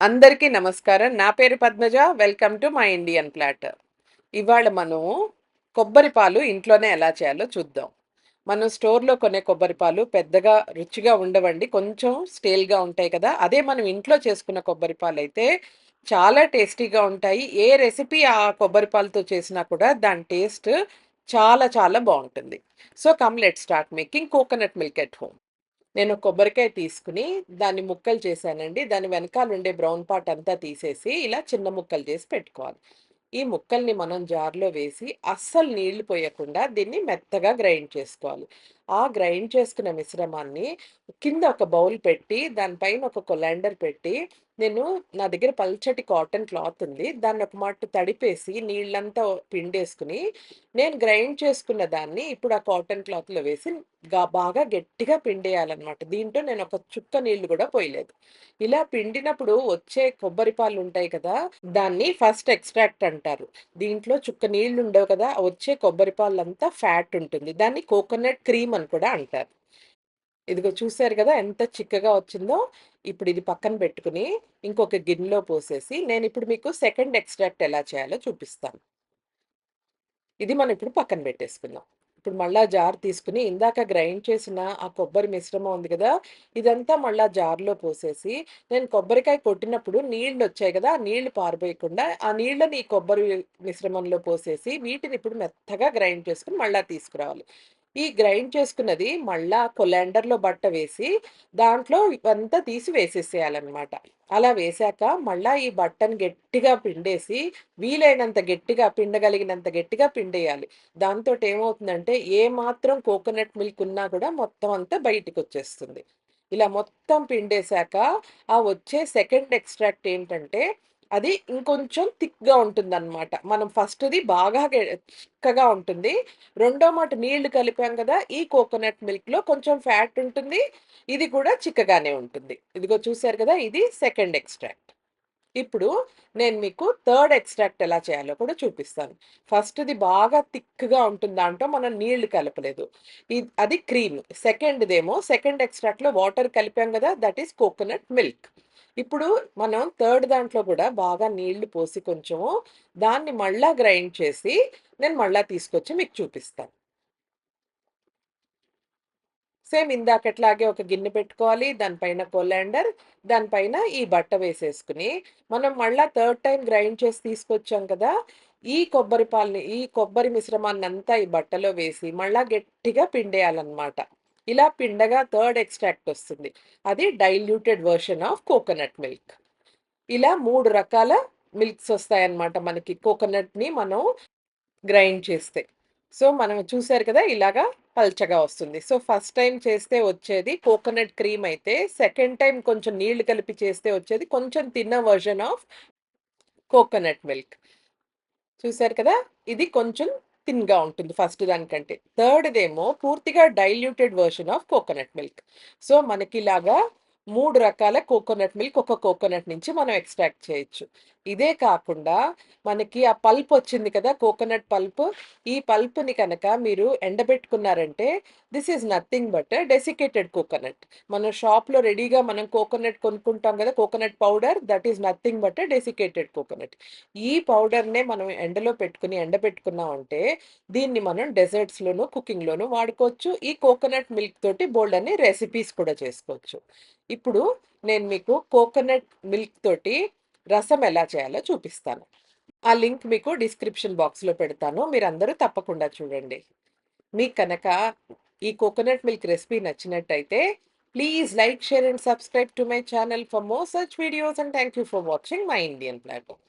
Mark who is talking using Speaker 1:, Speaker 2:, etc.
Speaker 1: అందరికీ నమస్కారం. నా పేరు Padmaja. Welcome to my Indian platter ఇవాళ మనం కొబ్బరి పాలు ఇంట్లోనే ఎలా చేయాలో చూద్దాం. మనం స్టోర్లో కొనే కొబ్బరి పాలు పెద్దగా రుచిగా ఉండవండి. కొంచెం స్టేల్గా ఉంటాయి కదా. అదే మనం ఇంట్లో చేసుకున్న కొబ్బరి పాలు అయితే చాలా టేస్టీగా ఉంటాయి. ఏ రెసిపీ ఆ కొబ్బరి పాలతో చేసినా కూడా దాని టేస్ట్ చాలా చాలా బాగుంటుంది. So come let start making coconut milk at home. నేను కొబ్బరికాయ తీసుకుని దాన్ని ముక్కలు చేశానండి. దాని వెనకాల ఉండే బ్రౌన్ పార్ట్ అంతా తీసేసి ఇలా చిన్న ముక్కలు చేసి పెట్టుకోవాలి. ఈ ముక్కల్ని మనం జార్లో వేసి అస్సలు నీళ్ళు పోయకుండా దీన్ని మెత్తగా గ్రైండ్ చేసుకోవాలి. ఆ గ్రైండ్ చేసుకున్న మిశ్రమాన్ని కింద ఒక బౌల్ పెట్టి దానిపైన ఒక కొలాండర్ పెట్టి నేను నా దగ్గర పల్చటి కాటన్ క్లాత్ ఉంది. దాన్ని ఒక మట్టు తడిపేసి నీళ్ళంతా పిండేసుకుని నేను గ్రైండ్ చేసుకున్న దాన్ని ఇప్పుడు ఆ కాటన్ క్లాత్లో వేసి బాగా గట్టిగా పిండేయాలన్నమాట. దీంట్లో నేను ఒక చుక్క నీళ్ళు కూడా పోయలేదు. ఇలా పిండినప్పుడు వచ్చే కొబ్బరి పాలు ఉంటాయి కదా దాన్ని ఫస్ట్ ఎక్స్ట్రాక్ట్ అంటారు. దీంట్లో చుక్క నీళ్ళు ఉండవు కదా వచ్చే కొబ్బరి పాలు అంతా ఫ్యాట్ ఉంటుంది. దాన్ని కోకోనట్ క్రీమ్ అని కూడా అంటారు. ఇదిగో చూసారు కదా ఎంత చిక్కగా వచ్చిందో. ఇప్పుడు ఇది పక్కన పెట్టుకుని ఇంకొక గిన్నెలో పోసేసి నేను ఇప్పుడు మీకు సెకండ్ ఎక్స్ట్రాక్ట్ ఎలా చేయాలో చూపిస్తాను. ఇది మనం ఇప్పుడు పక్కన పెట్టేసుకుందాం. ఇప్పుడు మళ్ళా జార్ తీసుకుని ఇందాక గ్రైండ్ చేసిన ఆ కొబ్బరి మిశ్రమం ఉంది కదా ఇదంతా మళ్ళా జార్లో పోసేసి నేను కొబ్బరికాయ కొట్టినప్పుడు నీళ్ళు వచ్చాయి కదా ఆ నీళ్ళు పారిపోయకుండా ఆ నీళ్ళని ఈ కొబ్బరి మిశ్రమంలో పోసేసి వీటిని ఇప్పుడు మెత్తగా గ్రైండ్ చేసుకుని మళ్ళీ తీసుకురావాలి. ఈ గ్రైండ్ చేసుకున్నది మళ్ళా కొలాండర్లో బట్ట వేసి దాంట్లో ఇవంతా తీసి వేసేసేయాలన్నమాట. అలా వేశాక మళ్ళా ఈ బట్టను గట్టిగా పిండేసి వీలైనంత గట్టిగా పిండగలిగినంత గట్టిగా పిండేయాలి. దాంతో ఏమవుతుందంటే ఏ మాత్రం కోకోనట్ మిల్క్ ఉన్నా కూడా మొత్తం అంతా బయటికి వచ్చేస్తుంది ఇలా మొత్తం పిండేశాక ఆ వచ్చే సెకండ్ ఎక్స్ట్రాక్ట్ ఏంటంటే అది ఇంకొంచెం థిక్గా ఉంటుందన్నమాట. మనం ఫస్ట్ది బాగా చిక్కగా ఉంటుంది. రెండో మాట నీళ్ళు కలిపాం కదా ఈ కోకోనట్ మిల్క్లో కొంచెం ఫ్యాట్ ఉంటుంది. ఇది కూడా చిక్కగానే ఉంటుంది. ఇదిగో చూసారు కదా ఇది సెకండ్ ఎక్స్ట్రాక్ట్. ఇప్పుడు నేను మీకు థర్డ్ ఎక్స్ట్రాక్ట్ ఎలా చేయాలో కూడా చూపిస్తాను. ఫస్ట్ది బాగా థిక్గా ఉంటుంది దాంట్లో మనం నీళ్ళు కలపలేదు. అది క్రీమ్. సెకండ్దేమో సెకండ్ ఎక్స్ట్రాక్ట్లో వాటర్ కలిపాం కదా దట్ ఈస్ కోకోనట్ మిల్క్. ఇప్పుడు మనం థర్డ్ దాంట్లో కూడా బాగా నీళ్ళు పోసి కొంచెము దాన్ని మళ్ళా గ్రైండ్ చేసి నేను మళ్ళా తీసుకొచ్చి మీకు చూపిస్తాను. సేమ్ ఇందాకట్లాగే ఒక గిన్నె పెట్టుకోవాలి దానిపైన కొలాండర్ దానిపైన ఈ బట్ట వేసేసుకుని మనం మళ్ళా థర్డ్ టైం గ్రైండ్ చేసి తీసుకొచ్చాం కదా ఈ కొబ్బరి పాలని ఈ కొబ్బరి మిశ్రమాన్ని అంతా ఈ బట్టలో వేసి మళ్ళా గట్టిగా పిండేయాలన్నమాట. ఇలా పిండగా థర్డ్ ఎక్స్ట్రాక్ట్ వస్తుంది. అది diluted version of coconut milk. ఇలా మూడు రకాల మిల్క్స్ వస్తాయన్నమాట మనకి. కోకోనట్ని మనం గ్రైండ్ చేస్తే. సో మనం చూసారు కదా ఇలాగా పల్చగా వస్తుంది. సో ఫస్ట్ టైం చేస్తే వచ్చేది కోకోనట్ క్రీమ్ అయితే సెకండ్ టైం కొంచెం నీళ్ళు కలిపి చేస్తే వచ్చేది కొంచెం తిన్న వర్జన్ ఆఫ్ కోకోనట్ మిల్క్. చూసారు కదా ఇది కొంచెం థిన్గా ఉంటుంది ఫస్ట్ దానికంటే. థర్డ్దేమో పూర్తిగా diluted version of coconut milk. So మనకి ఇలాగా మూడు రకాల కోకోనట్ మిల్క్ ఒక కోకోనట్ నుంచి మనం ఎక్స్ట్రాక్ట్ చేయొచ్చు. ఇదే కాకుండా మనకి ఆ పల్ప్ వచ్చింది కదా కోకోనట్ పల్ప్. ఈ పల్ప్ని కనుక మీరు ఎండబెట్టుకున్నారంటే this is nothing but desiccated coconut. మన షాప్లో రెడీగా మనం కోకోనట్ కొనుక్కుంటాం కదా coconut powder that is nothing but desiccated coconut. ఈ పౌడర్నే మనం ఎండలో పెట్టుకుని ఎండబెట్టుకున్నామంటే దీన్ని మనం డెజర్ట్స్లోను కుకింగ్లోను వాడుకోవచ్చు. ఈ కోకోనట్ మిల్క్ తోటి బోల్డ్ అనే రెసిపీస్ కూడా చేసుకోవచ్చు. ఇప్పుడు నేను మీకు కోకోనట్ మిల్క్ తోటి రసం ఎలా చేయాలో చూపిస్తాను. ఆ లింక్ మీకు డిస్క్రిప్షన్ బాక్స్లో పెడతాను. మీరందరూ తప్పకుండా చూడండి. మీకు కనుక ఈ కోకోనట్ మిల్క్ రెసిపీ నచ్చినట్టయితే please like share and subscribe to my channel for more such videos and thank you for watching my Indian platform.